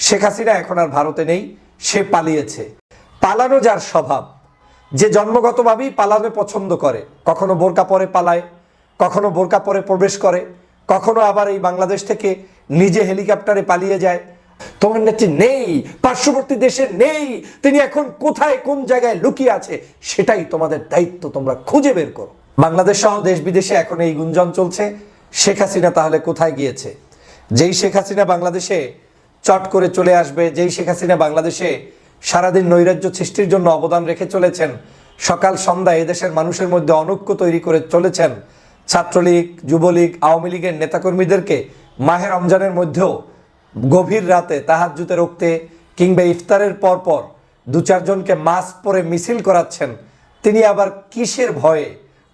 শেখ হাসিনা এখন আর ভারতে নেই, সে পালিয়েছে। পালানো যার স্বভাব। যে জন্মগতভাবেই পালানো পছন্দ করে, কখনো বোরকা পরে পালায়, কখনো বোরকা পরে প্রবেশ করে, কখনো আবার এই বাংলাদেশ থেকে নিজে হেলিকপ্টারে পালিয়ে যায়। তোমার নেত্রী নেই, পার্শ্ববর্তী দেশে নেই, তিনি এখন কোথায়, কোন জায়গায় লুকিয়ে আছে, সেটাই তোমাদের দায়িত্ব, তোমরা খুঁজে বের করো। বাংলাদেশ সহ দেশ বিদেশে এখন এই গুঞ্জন চলছে, শেখ হাসিনা তাহলে কোথায় গিয়েছে? যেই শেখ হাসিনা বাংলাদেশে চট করে চলে আসবে, যেই শেখ হাসিনা বাংলাদেশে সারাদিন নৈরাজ্য সৃষ্টির জন্য অবদান রেখে চলেছেন, সকাল সন্ধ্যা এদেশের মানুষের মধ্যে অনৈক্য তৈরি করে চলেছেন, ছাত্রলীগ, যুবলীগ, আওয়ামী লীগের নেতাকর্মীদেরকে মাহে রমজানের মধ্যেও গভীর রাতে তাহাজ্জুতে রুখতে কিংবা ইফতারের পর পর দু চারজনকে মাস্ক পরে মিছিল করাচ্ছেন। তিনি আবার কিসের ভয়ে,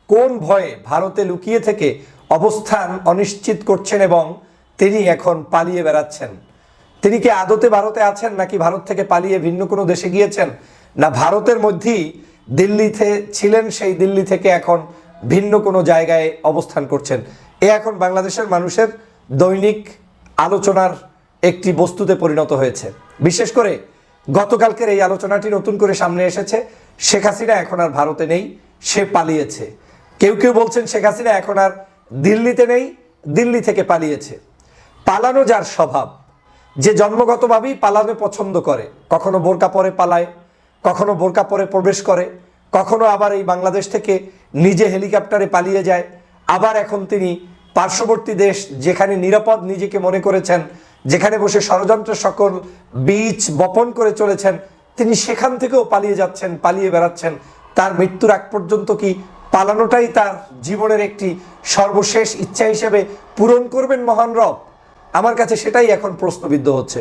কোন ভয়ে ভারতে লুকিয়ে থেকে অবস্থান অনিশ্চিত করছেন এবং তিনি এখন পালিয়ে বেড়াচ্ছেন। তিনি কি আদতে ভারতে আছেন নাকি ভারত থেকে পালিয়ে ভিন্ন কোনো দেশে গিয়েছেন? না, ভারতের মধ্যেই দিল্লিতে ছিলেন, সেই দিল্লি থেকে এখন ভিন্ন কোনো জায়গায় অবস্থান করছেন। এ এখন বাংলাদেশের মানুষের দৈনিক আলোচনার একটি বস্তুতে পরিণত হয়েছে। বিশেষ করে গতকালকের এই আলোচনাটি নতুন করে সামনে এসেছে, শেখ হাসিনা এখন আর ভারতে নেই, সে পালিয়েছে। কেউ কেউ বলছেন শেখ হাসিনা এখন আর দিল্লিতে নেই, দিল্লি থেকে পালিয়েছে। পালানো যার স্বভাব যে জন্মগতভাবেই পালানো পছন্দ করে, কখনো বোরকা পরে পালায়, কখনো বোরকা পরে প্রবেশ করে, কখনো আবার এই বাংলাদেশ থেকে নিজে হেলিকপ্টারে পালিয়ে যায়, আবার এখন তিনি পার্শ্ববর্তী দেশ যেখানে নিরাপদ নিজেকে মনে করেছেন, যেখানে বসে ষড়যন্ত্র সকল বীজ বপন করে চলেছেন, তিনি সেখান থেকেও পালিয়ে যাচ্ছেন, পালিয়ে বেড়াচ্ছেন। তার মৃত্যুর আগ পর্যন্ত কি পালানোটাই তার জীবনের একটি সর্বশেষ ইচ্ছা হিসেবে পূরণ করবেন মহান রব? আমার কাছে সেটাই এখন প্রশ্নবিদ্ধ হচ্ছে।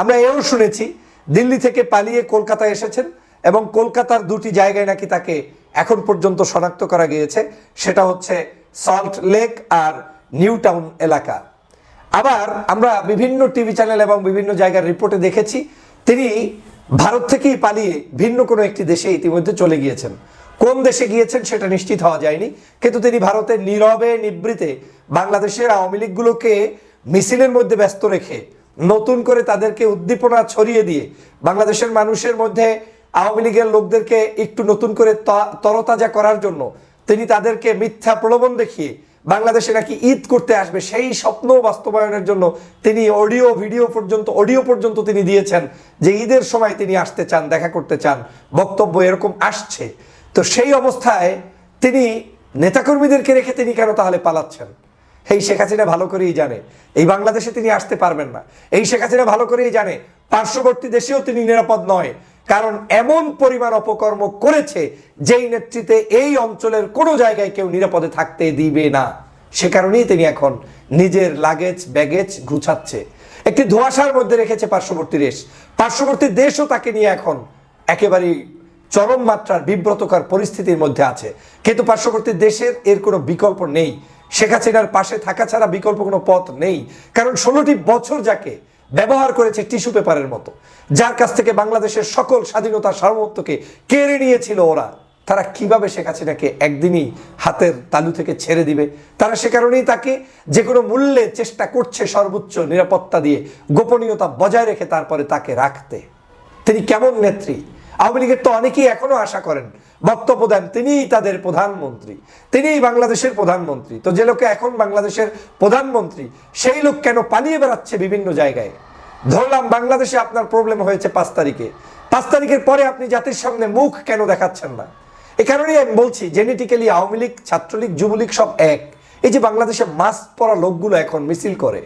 আমরা এও শুনেছি, দিল্লি থেকে পালিয়ে কলকাতায় এসেছেন এবং কলকাতার দুটি জায়গায় নাকি তাকে এখন পর্যন্ত শনাক্ত করা গিয়েছে, সেটা হচ্ছে সল্ট লেক আর নিউ টাউন এলাকা। আবার আমরা বিভিন্ন টিভি চ্যানেল এবং বিভিন্ন জায়গার রিপোর্টে দেখেছি, তিনি ভারত থেকেই পালিয়ে ভিন্ন কোনো একটি দেশে ইতিমধ্যে চলে গিয়েছেন। কোন দেশে গিয়েছেন সেটা নিশ্চিত হওয়া যায়নি, কিন্তু তিনি ভারতের নীরবে নিবৃতে বাংলাদেশের আওয়ামী লীগগুলোকে মিছিলের মধ্যে ব্যস্ত রেখে নতুন করে তাদেরকে উদ্দীপনা ছড়িয়ে দিয়ে বাংলাদেশের মানুষের মধ্যে আওয়ামী লীগের লোকদেরকে একটু নতুন করে তরতাজা করার জন্য তিনি তাদেরকে মিথ্যা প্রলোভন দেখিয়ে বাংলাদেশে নাকি ঈদ করতে আসবে সেই স্বপ্ন বাস্তবায়নের জন্য তিনি অডিও, ভিডিও পর্যন্ত, অডিও পর্যন্ত তিনি দিয়েছেন যে ঈদের সময় তিনি আসতে চান, দেখা করতে চান, বক্তব্য এরকম আসছে। তো সেই অবস্থায় তিনি নেতাকর্মীদেরকে রেখে তিনি কেন তাহলে পালাচ্ছেন? এই শেখ হাসিনা ভালো করেই জানে। এই বাংলাদেশে তিনি আসতে পারবেন না। এই শেখ হাসিনা ভালো করেই জানে, পার্শ্ববর্তী দেশেও তিনি নিরাপদ নয়। কারণ এমন পরিমাণ অপকর্ম করেছে যেই নেতৃত্বে এই অঞ্চলের কোনো জায়গায় কেউ নিরাপদে থাকতে দিবে না। সে কারণেই তিনি এখন নিজের লাগেজ, ব্যাগেজ গুছাচ্ছে। একটি ধোঁয়াশার মধ্যে রেখেছে পার্শ্ববর্তী দেশ। পার্শ্ববর্তী দেশও তাকে নিয়ে এখন একেবারেই চরম মাত্রার বিব্রতকর পরিস্থিতির মধ্যে আছে। কিন্তু পার্শ্ববর্তী দেশের এর কোনো বিকল্প নেই। শেখ হাসিনার পাশে থাকা ছাড়া বিকল্প কোনো পথ নেই। কারণ ষোলোটি বছর যাকে ব্যবহার করেছে টিস্যু পেপারের মতো, যার কাছ থেকে বাংলাদেশের সকল স্বাধীনতা সার্বভৌমত্বকে কেড়ে নিয়েছিল ওরা, তারা কীভাবে শেখ হাসিনাকে একদিনই হাতের তালু থেকে ছেড়ে দিবে? তারা সে কারণেই তাকে যে কোনো মূল্যে চেষ্টা করছে সর্বোচ্চ নিরাপত্তা দিয়ে, গোপনীয়তা বজায় রেখে তারপরে তাকে রাখতে। তিনি কেমন নেত্রী? আওয়ামী লীগের তো অনেকেই এখনও আশা করেন, বক্তব্য দেন, তিনিই তাদের প্রধানমন্ত্রী, তিনিই বাংলাদেশের প্রধানমন্ত্রী। তো যে লোকে এখন বাংলাদেশের প্রধানমন্ত্রী, সেই লোক কেন পালিয়ে বেড়াচ্ছে বিভিন্ন জায়গায়? ধরলাম বাংলাদেশে আপনার প্রবলেম হয়েছে পাঁচ তারিখে। পাঁচ তারিখের পরে আপনি জাতির সামনে মুখ কেন দেখাচ্ছেন না? এ কারণেই আমি বলছি জেনেটিক্যালি আওয়ামী লীগ, ছাত্রলীগ, যুবলীগ সব এক। এই যে বাংলাদেশে মাস্ক পরা লোকগুলো এখন মিছিল করে,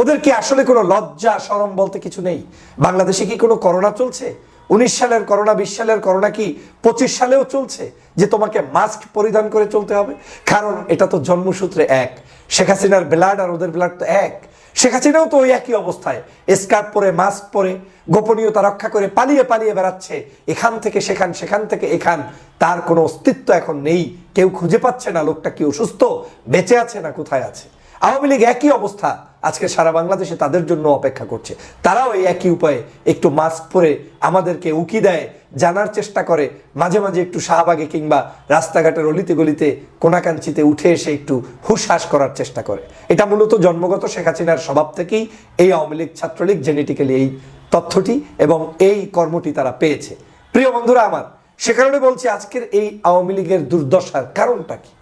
ওদের কি আসলে কোনো লজ্জা সরম বলতে কিছু নেই? বাংলাদেশে কি কোনো করোনা চলছে? উনিশ সালের করোনা, বিশ সালের করোনা কি পঁচিশ সালেও চলছে যে তোমাকে মাস্ক পরিধান করে চলতে হবে? কারণ এটা তো জন্মসূত্রে এক। শেখ হাসিনার ব্লাড আর ওদের ব্লাড তো এক। শেখ হাসিনাও তো ওই একই অবস্থায়। স্কার্ফ পরে, মাস্ক পরে, গোপনীয়তা রক্ষা করে পালিয়ে পালিয়ে বেড়াচ্ছে। এখান থেকে সেখান সেখান থেকে এখান। তার কোনো অস্তিত্ব এখন নেই। কেউ খুঁজে পাচ্ছে না। লোকটা কি অসুস্থ? বেঁচে আছে না কোথায় আছে? আওয়ামী লীগ একই অবস্থা। আজকে সারা বাংলাদেশে তাদের জন্য অপেক্ষা করছে। তারাও এই একই উপায়ে একটু মাস্ক পরে আমাদেরকে উকি দেয়, জানার চেষ্টা করে। মাঝে মাঝে একটু শাহবাগে কিংবা রাস্তাঘাটের অলিতে গলিতে কোনাকাঞ্চিতে উঠে এসে একটু হুশহাস করার চেষ্টা করে। এটা মূলত জন্মগত শেখ হাসিনার স্বভাব থেকেই এই আওয়ামী লীগ, ছাত্রলীগ জেনেটিক্যালি এই তথ্যটি এবং এই কর্মটি তারা পেয়েছে। প্রিয় বন্ধুরা আমার, সে কারণে বলছি আজকের এই আওয়ামী লীগের দুর্দশার কারণটা কি?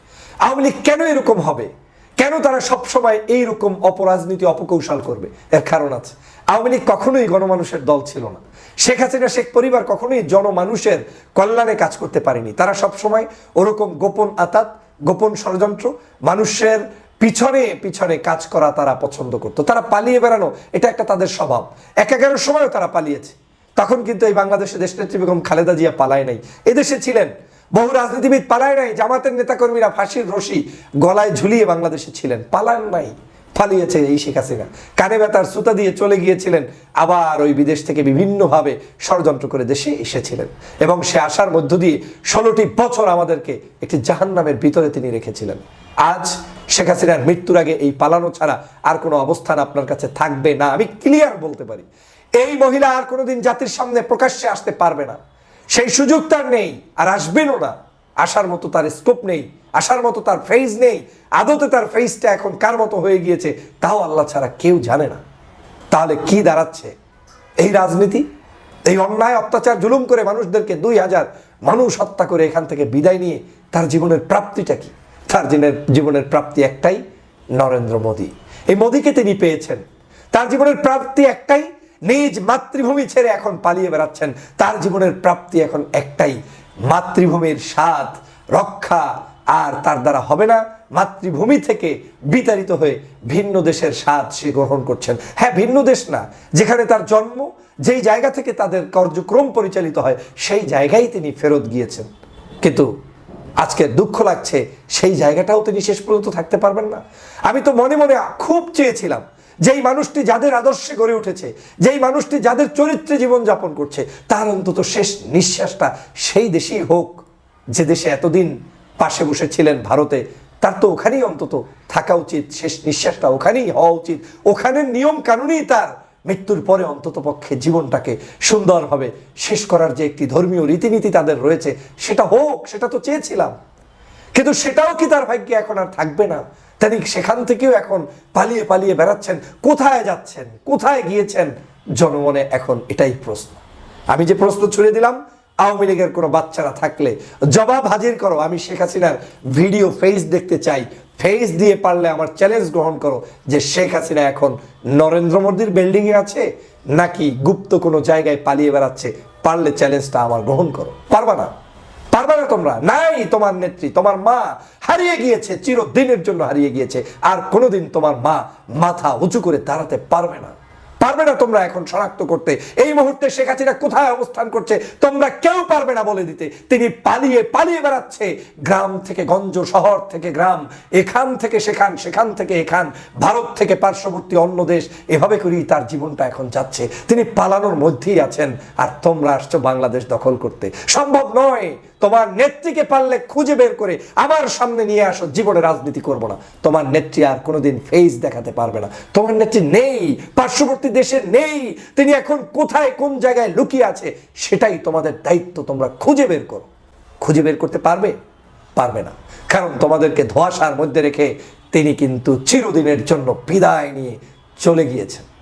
আওয়ামী লীগ কেন এরকম হবে? কেন তারা সবসময় এইরকম অপরাজনীতি, অপকৌশল করবে? এর কারণ আছে। আওয়ামী লীগ কখনোই গণমানুষের দল ছিল না। শেখ হাসিনা, শেখ পরিবার কখনোই জনমানুষের কল্যাণে কাজ করতে পারেনি। তারা সবসময় ওরকম গোপন আতাত, গোপন ষড়যন্ত্র, মানুষের পিছনে পিছনে কাজ করা তারা পছন্দ করতো। তারা পালিয়ে বেড়ানো, এটা একটা তাদের স্বভাব। এক এগারোর সময়ও তারা পালিয়েছে। তখন কিন্তু এই বাংলাদেশে দেশনেত্রী বেগম খালেদা জিয়া পালায় নাই। এদেশে ছিলেন বহু রাজনীতিবিদ পালায় নাই, জামাতের নেতাকর্মীরা ফাঁসির রশি গলায় ঝুলিয়ে বাংলাদেশে ছিলেন। পালান নাই পালিয়েছে এই শেখ হাসিনা। কানে ব্যথার সুতা দিয়ে চলে গিয়েছিলেন, আবার ওই বিদেশ থেকে বিভিন্নভাবে ষড়যন্ত্র করে দেশে এসেছিলেন। এবং সে আসার মধ্য দিয়ে ষোলোটি বছর আমাদেরকে একটি জাহান্নামের ভিতরে তিনি রেখেছিলেন। আজ শেখ হাসিনার মৃত্যুর আগে এই পালানো ছাড়া আর কোনো অবস্থান আপনার কাছে থাকবে না, আমি ক্লিয়ার বলতে পারি। এই মহিলা আর কোনোদিন জাতির সামনে প্রকাশ্যে আসতে পারবে না। সেই সুযোগ তার নেই, আর আসবেনও না। আসার মতো তার স্কোপ নেই, আসার মতো তার ফেজ নেই। আদতে তার ফেজটা এখন কার মতো হয়ে গিয়েছে, তাও আল্লাহ ছাড়া কেউ জানে না। তাহলে কি দাঁড়াচ্ছে? এই রাজনীতি? এই অন্যায়, অত্যাচার, জুলুম করে মানুষদেরকে দুই হাজার মানুষ হত্যা করে এখান থেকে বিদায় নিয়ে তার জীবনের প্রাপ্তিটা কি? তার জীবনের জীবনের প্রাপ্তি একটাই, নরেন্দ্র মোদী। এই মোদীকে তিনি পেয়েছেন। তার জীবনের প্রাপ্তি একটাই নিজ মাতৃভূমি ছেড়ে এখন পালিয়ে বেড়াচ্ছেন। তার জীবনের প্রাপ্তি এখন একটাই, মাতৃভূমির স্বাদ, রক্ষা, আর তার দ্বারা হবে না মাতৃভূমি থেকে বিতাড়িত হয়ে ভিন্ন দেশের স্বাদ সে গ্রহণ করছেন। হ্যাঁ ভিন্ন দেশ না, যেখানে তার জন্ম, যেই জায়গা থেকে তাদের কার্যক্রম পরিচালিত হয়, সেই জায়গায় তিনি ফেরত গিয়েছেন। কিন্তু আজকে দুঃখ লাগছে, সেই জায়গাটাও তিনি শেষ পর্যন্ত থাকতে পারবেন না। আমি তো মনে মনে খুব চেয়েছিলাম যেই মানুষটি যাদের আদর্শে গড়ে উঠেছে, যেই মানুষটি যাদের চরিত্রে জীবনযাপন করছে, তার অন্তত শেষ নিঃশ্বাসটা সেই দেশেই হোক যে দেশে এতদিন পাশে বসে ছিলেন ভারতে। তার তো ওখানেই অন্তত থাকা উচিত, শেষ নিঃশ্বাসটা ওখানেই হওয়া উচিত। ওখানের নিয়ম কানুনই তার। মৃত্যুর পরে অন্তত পক্ষে জীবনটাকে সুন্দরভাবে শেষ করার যে একটি ধর্মীয় রীতিনীতি তাদের রয়েছে, সেটা হোক, সেটা তো চেয়েছিলাম। কিন্তু সেটাও কি তার ভাগ্যে এখন আর থাকবে না? তিনি সেখান থেকেও এখন পালিয়ে পালিয়ে বেড়াচ্ছেন। কোথায় যাচ্ছেন? কোথায় গিয়েছেন? জনমনে এখন এটাই প্রশ্ন। আমি যে প্রশ্ন ছুড়ে দিলাম, আওয়ামী লীগের কোনো বাচ্চারা থাকলে জবাব হাজির করো। আমি শেখ হাসিনার ভিডিও ফেস দেখতে চাই। ফেস দিয়ে পারলে আমার চ্যালেঞ্জ গ্রহণ করো যে শেখ হাসিনা এখন নরেন্দ্র মোদীর বিল্ডিংয়ে আছে নাকি গুপ্ত কোনো জায়গায় পালিয়ে বেড়াচ্ছে? পারলে চ্যালেঞ্জটা আমার গ্রহণ করো। পারবা না? পারবে না তোমরা? নাই, তোমার নেত্রী, তোমার মা হারিয়ে গিয়েছে, চিরদিনের জন্য হারিয়ে গিয়েছে। আর কোনোদিন তোমার মা মাথা উঁচু করে দাঁড়াতে পারবে না। পারবে না তোমরা এখন শনাক্ত করতে। এই মুহূর্তে শেখ হাসিনা কোথায় অবস্থান করছে, তোমরা কেউ পারবে না বলে দিতে। তিনি পালিয়ে পালিয়ে বেড়াচ্ছে। গ্রাম থেকে গঞ্জ, শহর থেকে গ্রাম, এখান থেকে সেখান সেখান থেকে এখান, ভারত থেকে পার্শ্ববর্তী অন্য দেশ। এভাবে করেই তার জীবনটা এখন যাচ্ছে। তিনি পালানোর মধ্যেই আছেন। আর তোমরা আসছো বাংলাদেশ দখল করতে। সম্ভব নয় তোমার নেত্রীকে পারলে খুঁজে বের করে আমার সামনে নিয়ে আসো, জীবনে রাজনীতি করব না। তোমার নেত্রী আর কোনোদিন ফেস দেখাতে পারবে না। তোমার নেত্রী নেই, পার্শ্ববর্তী দেশে নেই, তিনি এখন কোথায়, কোন জায়গায় লুকিয়ে আছে, সেটাই তোমাদের দায়িত্ব, তোমরা খুঁজে বের করো। খুঁজে বের করতে পারবে? পারবে না। কারণ তোমাদেরকে ধোয়াশার মধ্যে রেখে তিনি কিন্তু চিরদিনের জন্য বিদায় নিয়ে চলে গিয়েছেন।